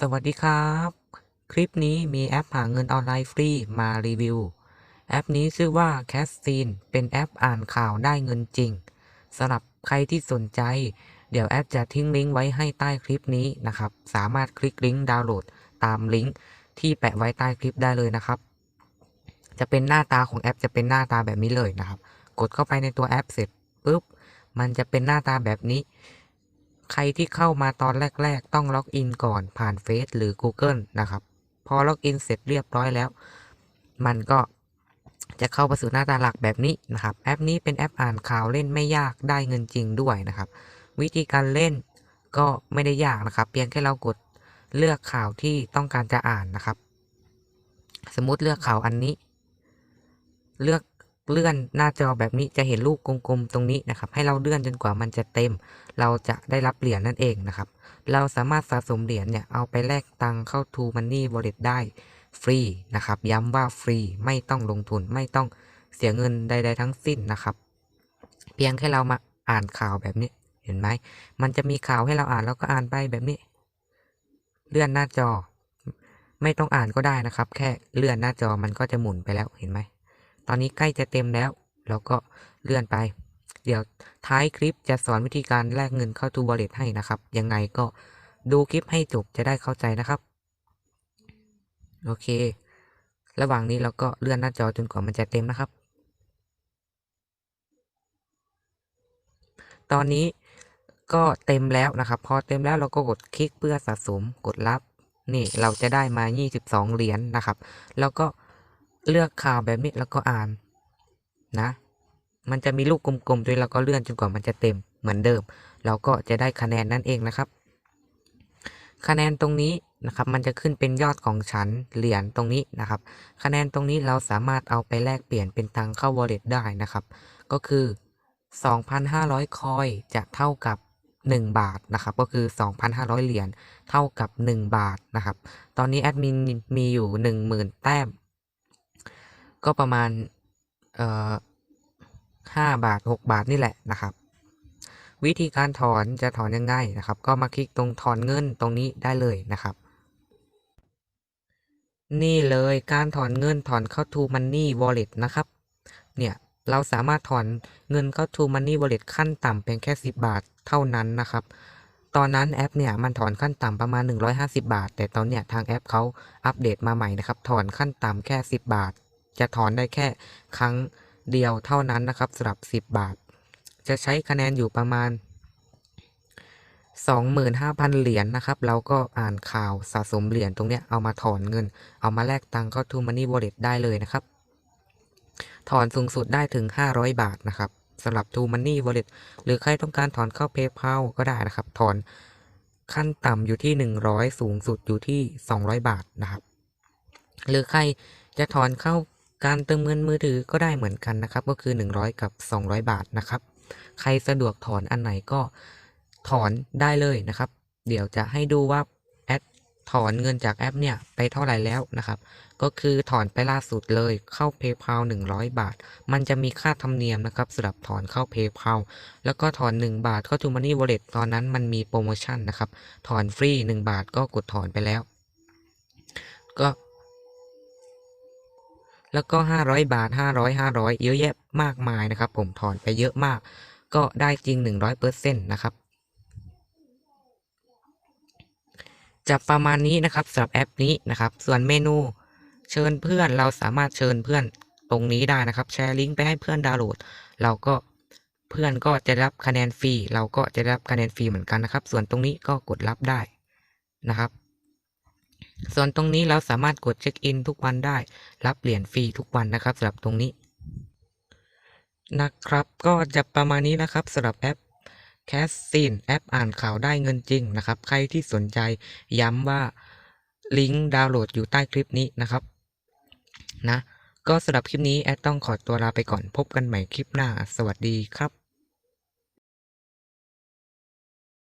สวัสดีครับ คลิปนี้มีแอปหาเงินออนไลน์ฟรีมารีวิว แอปนี้ชื่อว่า c a s t i n เป็นแอปอ่านข่าวได้เงินจริงสำหรับใครที่สนใจ เดี๋ยวแอปจะทิ้งลิงก์ไว้ให้ใต้คลิปนี้นะครับ สามารถคลิกลิงก์ดาวน์โหลดตามลิงก์ที่แปะไว้ใต้คลิปได้เลยนะครับ จะเป็นหน้าตาของแอปจะเป็นหน้าตาแบบนี้เลยนะครับ กดเข้าไปในตัวแอปเสร็จปุ๊บมันจะเป็นหน้าตาแบบนี้ ใครที่เข้ามาตอนแรก ๆ ต้องล็อกอินก่อนผ่านเฟซหรือ Google นะครับ พอล็อกอินเสร็จเรียบร้อยแล้ว มันก็จะเข้าไปสู่หน้าตาหลักแบบนี้นะครับ แอปนี้เป็นแอปอ่านข่าวเล่นไม่ยากได้เงินจริงด้วยนะครับ วิธีการเล่นก็ไม่ได้ยากนะครับ เพียงแค่เรากดเลือกข่าวที่ต้องการจะอ่านนะครับ สมมุติเลือกข่าวอันนี้ เลือก เลื่อนหน้าจอแบบนี้จะเห็นรูปกลมๆตรงนี้นะครับ ให้เราเลื่อนจนกว่ามันจะเต็ม เราจะได้รับเหรียญนั่นเองนะครับ เราสามารถสะสมเหรียญเนี่ยเอาไปแลกตังเข้า To Money Wallet ได้ฟรีนะครับ ย้ำว่าฟรีไม่ต้องลงทุนไม่ต้องเสียเงินใด ๆ ทั้งสิ้นนะครับ เพียงแค่เรามาอ่านข่าวแบบนี้เห็นไหมมันจะมีข่าวให้เราอ่านแล้วก็อ่านไปแบบนี้ เลื่อนหน้าจอ ไม่ต้องอ่านก็ได้นะครับ แค่เลื่อนหน้าจอมันก็จะหมุนไปแล้วเห็นไหม ตอนนี้ใกล้จะเต็มแล้ว เราก็เลื่อนไป เดี๋ยวท้ายคลิปจะสอนวิธีการแลกเงินเข้า To Wallet ให้นะครับ ยังไงก็ดูคลิปให้จบจะได้เข้าใจนะครับ โอเค ระหว่างนี้เราก็เลื่อนหน้าจอจนกว่ามันจะเต็มนะครับ ตอนนี้ก็เต็มแล้วนะครับ พอเต็มแล้วเราก็กดคลิกเพื่อสะสมกดรับนี่เราจะได้มา 22 เหรียญนนะครับ แล้วก็ เลือกข่าวแบบนี้แล้วก็อ่านนะ มันจะมีลูกกลมๆด้วยแล้วก็เลื่อนจนกว่ามันจะเต็มเหมือนเดิม เราก็จะได้คะแนนนั่นเองนะครับ คะแนนตรงนี้นะครับ มันจะขึ้นเป็นยอดของฉันเหรียญตรงนี้นะครับ คะแนนตรงนี้เราสามารถเอาไปแลกเปลี่ยนเป็นตังเข้า wallet ได้นะครับ ก็คือ 2,500 คอยจะเท่ากับ 1 บาทนะครับ ก็คือ 2,500 เหรียญเท่ากับ 1 บาทนะครับ ตอนนี้แอดมินมีอยู่ 10,000 แต้ม ก็ประมาณเอ่อ5บาท 6 บาทนี่แหละนะครับ วิธีการถอนจะถอนยังไงนะครับ ก็มาคลิกตรงถอนเงินตรงนี้ได้เลยนะครับ นี่เลยการถอนเงินถอนเข้า To Money Wallet นะครับ เนี่ยเราสามารถถอนเงินเข้า To Money Wallet ขั้นต่ำเพียงแค่ 10 บาทเท่านั้นนะครับ ตอนนั้นแอปเนี่ยมันถอนขั้นต่ำประมาณ 150 บาท แต่ตอนเนี้ยทางแอปเขาอัปเดตมาใหม่นะครับ ถอนขั้นต่ำแค่ 10 บาท จะถอนได้แค่ครั้งเดียวเท่านั้นนะครับสำหรับ 10 บาท จะใช้คะแนนอยู่ประมาณ 25,000 เหรียญนะครับ เราก็อ่านข่าวสะสมเหรียญตรงเนี้ยเอามาถอนเงิน เอามาแลกตังเข้า To Money Wallet ได้เลยนะครับ ถอนสูงสุดได้ถึง 500 บาทนะครับสำหรับ To Money Wallet หรือใครต้องการถอนเข้า PayPal ก็ได้นะครับ ถอนขั้นต่ำอยู่ที่ 100 สูงสุดอยู่ที่ 200 บาทนะครับ หรือใครจะถอนเข้า การเติมเงินมือถือก็ได้เหมือนกันนะครับ ก็คือ 100 กับ 200 บาทนะครับ ใครสะดวกถอนอันไหนก็ถอนได้เลยนะครับ เดี๋ยวจะให้ดูว่าแอดถอนเงินจากแอปเนี่ยไปเท่าไหร่แล้วนะครับ ก็คือถอนไปล่าสุดเลยเข้า PayPal 100 บาท มันจะมีค่าธรรมเนียมนะครับสำหรับถอนเข้า PayPal แล้วก็ถอน 1 บาทเข้า To Money Wallet ตอนนั้นมันมีโปรโมชั่นนะครับ ถอนฟรี 1 บาทก็กดถอนไปแล้ว ก็ แล้วก็ 500 บาท 500 500 เยอะแยะมากมายนะครับ ผมถอนไปเยอะมาก ก็ได้จริง 100%นะครับจะประมาณนี้นะครับสำหรับแอปนี้นะครับ ส่วนเมนูเชิญเพื่อนเราสามารถเชิญเพื่อนตรงนี้ได้นะครับ แชร์ลิงก์ไปให้เพื่อนดาวน์โหลด เราก็เพื่อนก็จะรับคะแนนฟรีเราก็จะรับคะแนนฟรีเหมือนกันนะครับ ส่วนตรงนี้ก็กดรับได้นะครับ ส่วนตรงนี้เราสามารถกดเช็คอินทุกวันได้ รับเหรียญฟรีทุกวันนะครับสำหรับตรงนี้ นะครับก็จะประมาณนี้นะครับสำหรับแอปแคสซีนแอปอ่านข่าวได้เงินจริงนะครับ ใครที่สนใจย้ำว่าลิงก์ดาวน์โหลดอยู่ใต้คลิปนี้นะครับนะก็สำหรับคลิปนี้แอดต้องขอตัวลาไปก่อนพบกันใหม่คลิปหน้า สวัสดีครับ